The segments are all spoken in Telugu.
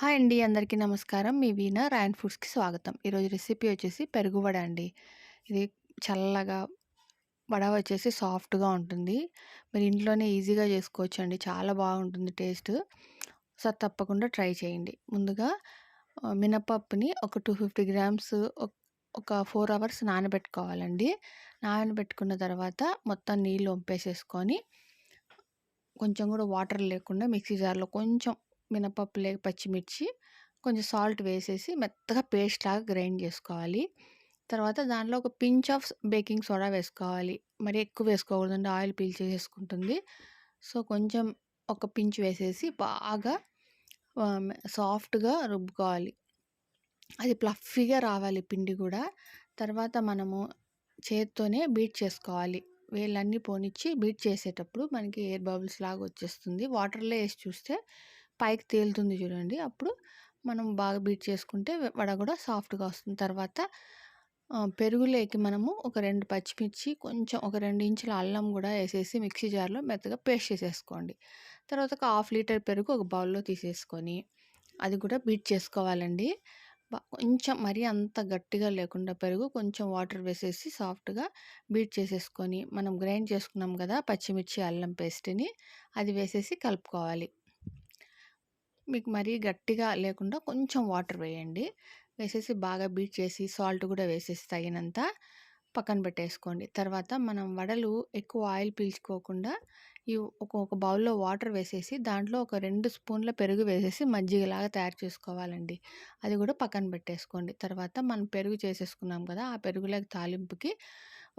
హాయ్ అండి అందరికీ నమస్కారం. మీ వీణా రాయన్ ఫుడ్స్కి స్వాగతం. ఈరోజు రెసిపీ వచ్చేసి పెరుగు వడ అండి. ఇది చల్లగా వడ వచ్చేసి సాఫ్ట్గా ఉంటుంది. మీరు ఇంట్లోనే ఈజీగా చేసుకోవచ్చు అండి చాలా బాగుంటుంది టేస్ట్. సో తప్పకుండా ట్రై చేయండి. ముందుగా మినపప్పుని ఒక టూ ఫిఫ్టీ గ్రామ్స్ ఒక ఫోర్ అవర్స్ నానబెట్టుకోవాలండి. నానబెట్టుకున్న తర్వాత మొత్తం నీళ్ళు వంపేసేసుకొని కొంచెం కూడా వాటర్ లేకుండా మిక్సీ జార్లో కొంచెం మినపప్పు లేక పచ్చిమిర్చి కొంచెం సాల్ట్ వేసేసి మెత్తగా పేస్ట్ లాగా గ్రైండ్ చేసుకోవాలి. తర్వాత దాంట్లో ఒక పించ్ ఆఫ్ బేకింగ్ సోడా వేసుకోవాలి. మరి ఎక్కువ వేసుకోకూడదండి ఆయిల్ పీల్చేసుకుంటుంది సో కొంచెం ఒక పించ్ వేసేసి బాగా సాఫ్ట్గా రుబ్బుకోవాలి. అది ప్లఫీగా రావాలి పిండి కూడా. తర్వాత మనము చేత్తోనే బీట్ చేసుకోవాలి. వేళ్ళన్నీ పోనిచ్చి బీట్ చేసేటప్పుడు మనకి ఎయిర్ బబుల్స్ లాగా వచ్చేస్తుంది. వాటర్లో వేసి చూస్తే పైకి తేలుతుంది చూడండి. అప్పుడు మనం బాగా బీట్ చేసుకుంటే వడ కూడా సాఫ్ట్గా వస్తుంది. తర్వాత పెరుగులోకి మనము ఒక రెండు పచ్చిమిర్చి కొంచెం ఒక రెండు ఇంచుల అల్లం కూడా వేసేసి మిక్సీ జార్లో మెత్తగా పేస్ట్ చేసేసుకోండి. తర్వాత ఒక హాఫ్ లీటర్ పెరుగు ఒక బౌల్లో తీసేసుకొని అది కూడా బీట్ చేసుకోవాలండి. కొంచెం మరీ అంత గట్టిగా లేకుండా పెరుగు కొంచెం వాటర్ వేసేసి సాఫ్ట్గా బీట్ చేసేసుకొని మనం గ్రైండ్ చేసుకున్నాం కదా పచ్చిమిర్చి అల్లం పేస్ట్ని అది వేసేసి కలుపుకోవాలి. మీకు మరీ గట్టిగా లేకుండా కొంచెం వాటర్ వేయండి. వేసేసి బాగా బీట్ చేసి సాల్ట్ కూడా వేసేసి తగినంత పక్కన పెట్టేసుకోండి. తర్వాత మనం వడలు ఎక్కువ ఆయిల్ పీల్చుకోకుండా ఈ ఒక బౌల్లో వాటర్ వేసేసి దాంట్లో ఒక రెండు స్పూన్ల పెరుగు వేసేసి మజ్జిగలాగా తయారు చేసుకోవాలండి. అది కూడా పక్కన పెట్టేసుకోండి. తర్వాత మనం పెరుగు చేసేసుకున్నాం కదా ఆ పెరుగులకు తాలింపుకి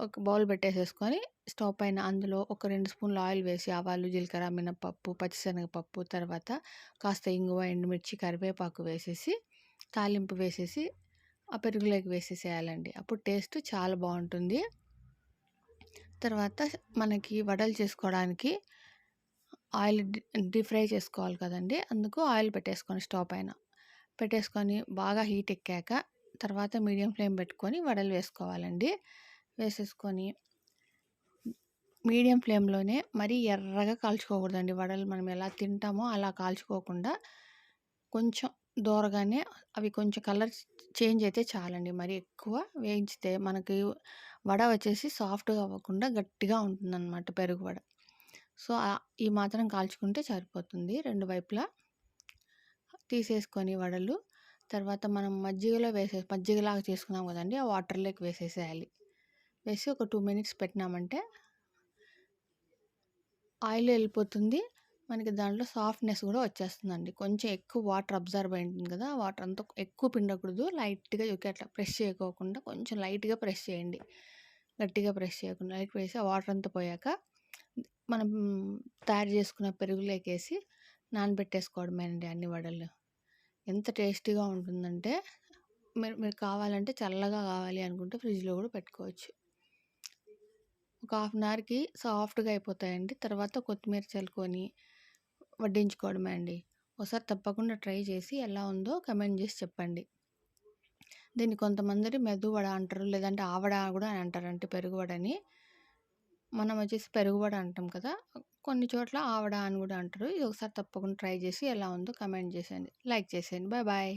ఒక బౌల్ పెట్టేసేసుకొని స్టవ్ పైన అందులో ఒక రెండు స్పూన్ల ఆయిల్ వేసి ఆవాలు జీలకర్ర మినపప్పు పచ్చిశనగపప్పు తర్వాత కాస్త ఇంగువ ఎండుమిర్చి కరివేపాకు వేసేసి తాలింపు వేసేసి ఆ పెరుగులోకి వేసేసేయాలండి. అప్పుడు టేస్ట్ చాలా బాగుంటుంది. తర్వాత మనకి వడలు చేసుకోవడానికి ఆయిల్ డీప్ ఫ్రై చేసుకోవాలి కదండి. అందుకు ఆయిల్ పెట్టేసుకొని స్టవ్ పైన. పెట్టేసుకొని బాగా హీట్ ఎక్కాక తర్వాత మీడియం ఫ్లేమ్ పెట్టుకొని వడలు వేసుకోవాలండి. వేసేసుకొని మీడియం ఫ్లేమ్లోనే మరీ ఎర్రగా కాల్చుకోకూడదండి. వడలు మనం ఎలా తింటామో అలా కాల్చుకోకుండా కొంచెం దూరగానే అవి కొంచెం కలర్ చేంజ్ అయితే చాలండి. మరి ఎక్కువ వేయించితే మనకి వడ వచ్చేసి సాఫ్ట్గా అవ్వకుండా గట్టిగా ఉంటుందన్నమాట పెరుగు వడ. సో ఈ మాత్రం కాల్చుకుంటే సరిపోతుంది. రెండు వైపులా తీసేసుకొని వడలు. తర్వాత మనం మజ్జిగలో వేసే మజ్జిగలాగా చేసుకున్నాం కదండి ఆ వాటర్లోకి వేసేసేయాలి. వేసి ఒక టూ మినిట్స్ పెట్టినామంటే ఆయిల్ వెళ్ళిపోతుంది. మనకి దాంట్లో సాఫ్ట్నెస్ కూడా వచ్చేస్తుందండి. కొంచెం ఎక్కువ వాటర్ అబ్జర్వ్ అయింది కదా! వాటర్ అంతా ఎక్కువ పిండకూడదు. లైట్గా అట్లా ప్రెస్ చేయకోకుండా కొంచెం లైట్గా ప్రెస్ చేయండి. గట్టిగా ప్రెస్ చేయకుండా లైట్ వేసి ఆ వాటర్ అంతా పోయాక మనం తయారు చేసుకున్న పెరుగులోకేసి నానబెట్టేసుకోవడమేనండి అన్ని వడలు. ఎంత టేస్టీగా ఉంటుందంటే మీరు మీరు కావాలంటే చల్లగా కావాలి అనుకుంటే ఫ్రిడ్జ్లో కూడా పెట్టుకోవచ్చు. ఒక హాఫ్ అన్ అవర్కి సాఫ్ట్గా అయిపోతాయండి. తర్వాత కొత్తిమీర చల్లుకొని వడ్డించుకోవడమే అండి. ఒకసారి తప్పకుండా ట్రై చేసి ఎలా ఉందో కమెంట్ చేసి చెప్పండి. దీన్ని కొంతమంది మెదువడ అంటారు లేదంటే ఆవడ కూడా అని అంటారంటే పెరుగువడని. మనం వచ్చేసి పెరుగువడ అంటాం కదా కొన్ని చోట్ల ఆవడ అని కూడా అంటారు. ఇది ఒకసారి తప్పకుండా ట్రై చేసి ఎలా ఉందో కమెంట్ చేసేయండి. లైక్ చేసేయండి. Bye bye.